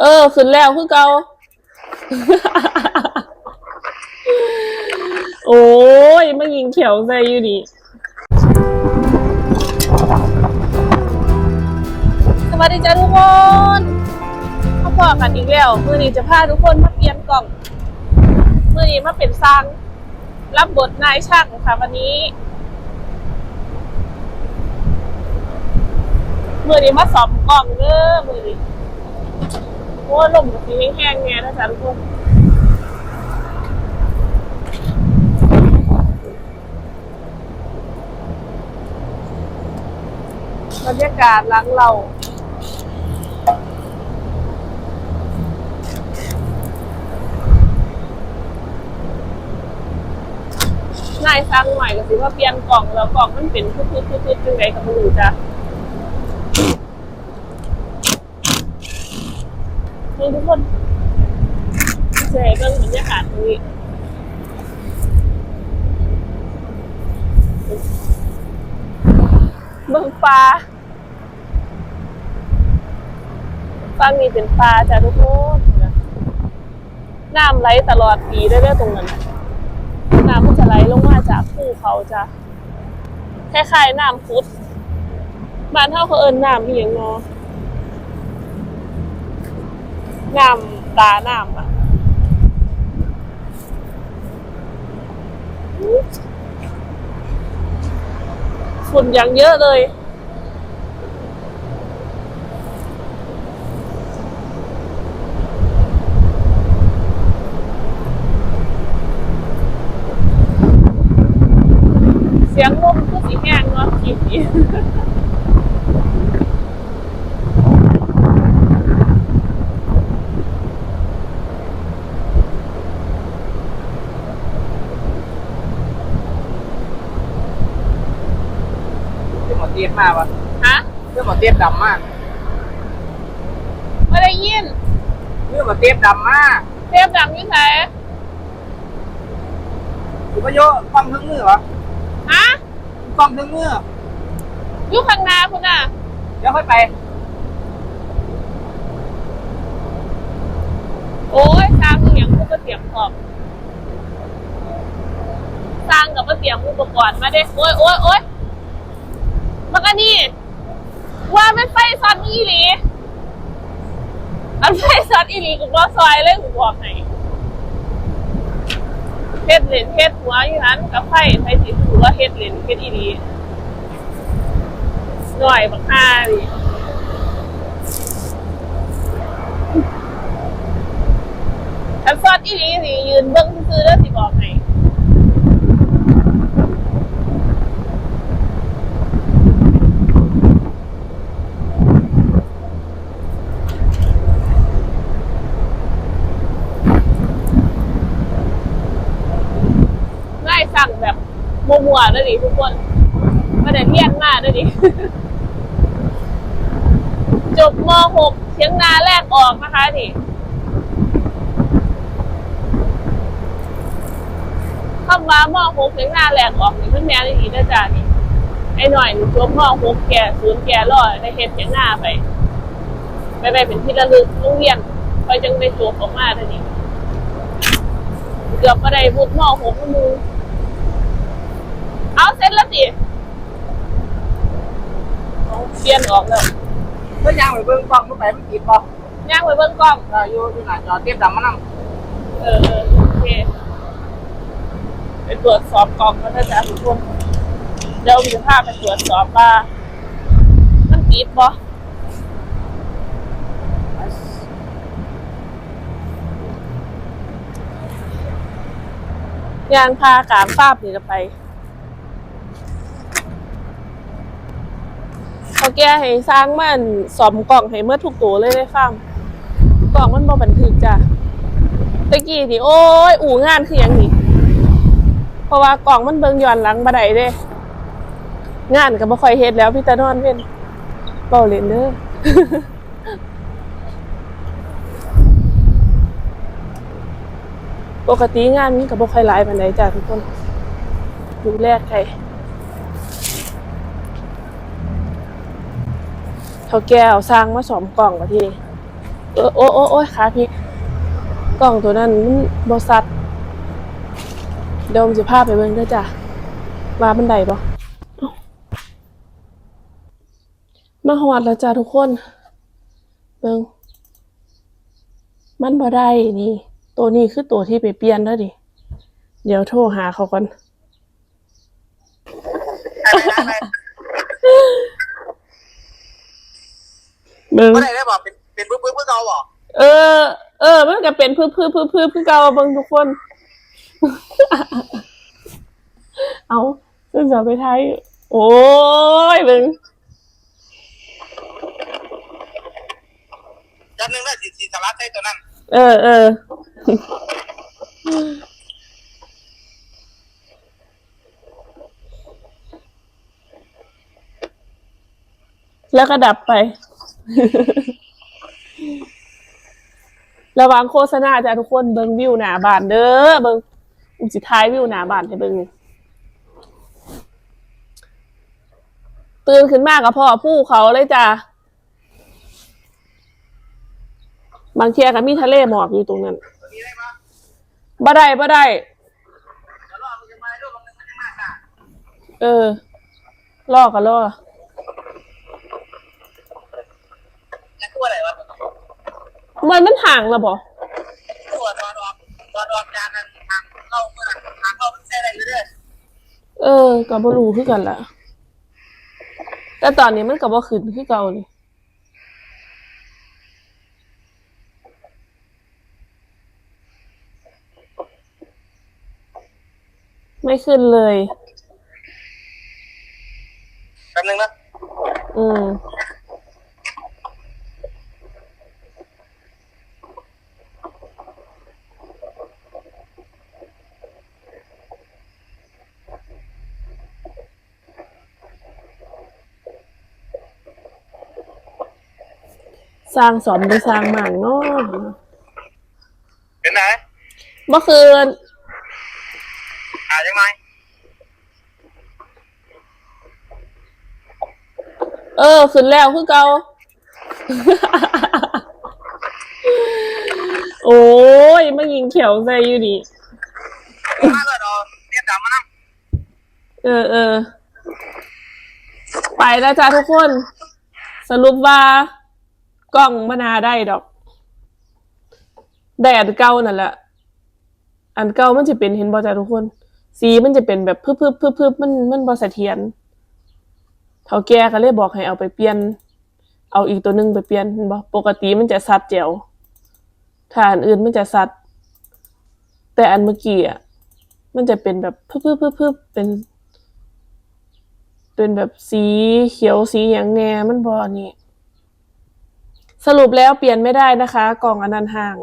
เออ ขึ้นแล้วคือเก่าโอ้ยมายิงเขียวใส่อยู่นี่สวัสดีจ้าทุกคนมาพอกันอีกแล้ว มือนี้จะพาทุกคนมาเปลี่ยนกล่อง มือนี้มาเป็นสร้าง รับบทนายช่างค่ะวันนี้ มือนี้มาสอมกล่องเด้อมือนี้ โอ้ยลมกับสีแห้งๆไงนะจ๊ะทุกคนบรรยากาศหล้างเรานายสร้างใหม่ก็สิว่าเปลี่ยนกล่องแล้วกล่องมันเป็นพุดๆๆๆจังไดก็บ่รู้จ้ะ ทุกคนเจ๊เบิ่งบรรยากาศตรงนี้เบิ่งปลาฟังนี่เป็นปลาจ้ะทุกคนน้ำไหลตลอดปีได้เลยตรงนั้นน้ำมันจะไหลลงมาจากภูเขาจ้ะคล้ายๆน้ำพุดบ้านเท่าเขาเอิญน้ำอีหยังเนาะ น้ำตาน้ำอะฝุ่นอย่างเยอะเลย เสียงลมคือสีแห้งเนาะคิด ดีเรื่องหมดเตี้ยมากวะฮะเรื่องหมดเตี้ยดำมากไม่ได้ยินเรื่องหมดเตี้ยดำมากเทปดังอยี่ไหนอยู่ประโยชน์ฟังทั้งมือเหรอฮะฟังทั้งมืออยู่ข้างหน้าคุณอะเดี๋ยวค่อยไป โอ้ยสร้างอหย่างกูก็เตรียมพร้อมสร้างกับมาเตรียมอุปกรณ์มาเด้โอ้ยโอ้ยโอ้ย มันก็นี่ ว่าเป็นไฟซอดอีหลีอันไฟซอดอีหลีกูบอกซอยเลยกูบอกให้เฮ็ดเหรียญเฮ็ดหัวอยู่นั้นกับไฟไฟสีถือว่าเฮ็ดเหรียญเฮ็ดอีหลีหน่อยบักฮาดิอันซอดอีหลีสิยืนเบิ้งซื้อแล้วสิบอกให้ง่ายสั่งแบบ มัวๆนะดิทุกคนไม่ได้เรียนมากนะดิจบม .6 เชียงนาแรกออกนะคะนี่เข้ามามอหกถึงหน้าแหลกออกนี่มันแม่นอีนะจ๊ะนี่ไอ้หน่อยนี่จบมหกแกศูนย์แกร้อยได้เฮ็ดเสียงหน้าไปไปไปเป็นที่ระลึกโรงเรียนคอยจังได้จบออกมาท่านี้เกือบมาได้บุดมหกมือ เอาเสร็จแล้วสิเอาเปลี่ยนออกแล้วเพื่อนยางไปเบิ่งกล้องเมื่อไหร่มันติดป่ะย่างไปเบิ่งกล้องเอออยู่ที่หน้าจอเตี้ยดำมานั่งเออเออโอเคไปตรวจสอบกล่องแล้วนะจ๊ะทุกคนเดี๋ยวมีภาพไปตรวจสอบว่ามันปิดบ่ยานพาการทราบนี่จะไปเขา แกให้สร้างมันสอมกล่องให้เมื่อทุกตัวเลยได้ฟังกล่องมันบ่บันทึกจ้ะตะกี้นี่โอ้ยอู่งานคือยังนี่เพราะว่ากล่องมันเบิงย้อนหลังบ่ไดเด้ งานก็บ่ค่อยเฮ็ดแล้วพี่ตานอนเว้นเว้าเล่นเด้อปกติงานมันก็บ่ค่อยหลายปานใดจ้ะทุกคนดูแลใคร เท่าแก่เอาสร้างมาสอมกล่องมาที่เออโอ้โอ้โอ้ยขาพี่กล่องตัวนั้นมันบอสัตว์เดี๋ยวผมจะพาไปเบิ่งด้วยจ้ะว่ามันไดปะมาหอดแล้วจ้ะทุกคน เบิ่งมันบ่ได้นี่ ตัวนี้คือตัวที่ไปเปลี่ยนแล้วดิ เดี๋ยวโทรหาเขาก่อน เบิ่ง เมื่อไหร่ได้บอกเป็นเป็นปึ๊บปึ๊บปึ๊บเราบอกเออ เออ มันก็เป็นพืบพืบพืบพืบคือเก่าเบิ่งทุกคน เอาซึ่งจะไปไทย โอ้ยเบิ่งจำหนึ่งได้สีสีสาระใช่ตัวนั้นเออเออแล้วก็ดับไป ระวังโฆษณาจ้ะทุกคนเบิงวิวหนาบานเด้อเบิงอุจิท้ายวิวหนาบานให้เบิงตื่นขึ้นมากกับพ่อผู้เขาเลยจ้ะบางเทียก็มีทะเลหมอกอยู่ตรงนั้นตัวนี้ได้บ่ได้บ่ได้เดี๋ยวรอมันจะมาดูมันมันจะมากอะเออล่อก็ล่อ จะตัวอะไรวะ มันมันห่างและบ่ตัวตอนออกตอนออกจานนั้นทางเข้าเมื่อทางเข้ามันใช่อะไรอยู่ด้วยเออก็บ่รู้คือกันล่ะ แต่ตอนนี้มันก็บ่ขึ้นคือเก่านี่ไม่ขึ้นเลย แป๊บนึงนะ อืม สร้างสอมหรือสร้างหมางเนาะเป็นไหนเมื่อคืนอ่ายังไงเออ ขึ้นแล้วคือเก่าโอ้ยมายิงเขียวใส่อยู่ดิมาเลยเราเตรียมดำมานั่งเออเออไปแล้วจ้าทุกคน สรุปว่า กล้องมนาได้ดอกได้อันเก่านั่นแหละอันเก่ามันจะเป็นเห็นบอจ้าทุกคน สีมันจะเป็นแบบพึบพึบพึบพึบมันมันบอเสถียรเท่าแก่ก็เลยบอกให้เอาไปเปลี่ยน เอาอีกตัวหนึ่งไปเปลี่ยนบ่ปกติมันจะซัดแจ๋วถ้าอันอื่นมันจะซัดแต่อันเมื่อกี้อะมันจะเป็นแบบพึบพึบพึบพึบเป็น เป็นแบบสีเขียวสีอย่างแน่มันบอนี่ สรุปแล้วเปลี่ยนไม่ได้นะคะ กล่องอันนั้นห่าง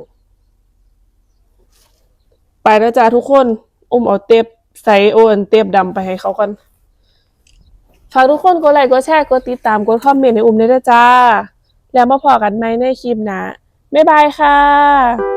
ไปนะจ๊ะทุกคนอุ้มเอาเทปใส่โอนเทปดำไปให้เขากันฝากทุกคนกดไลค์กดแชร์กดติดตามกดคอมเมนต์ให้อุ้มด้วยนะจ้าแล้วมาพอกันไหมในคลิปนะบ๊ายบายค่ะ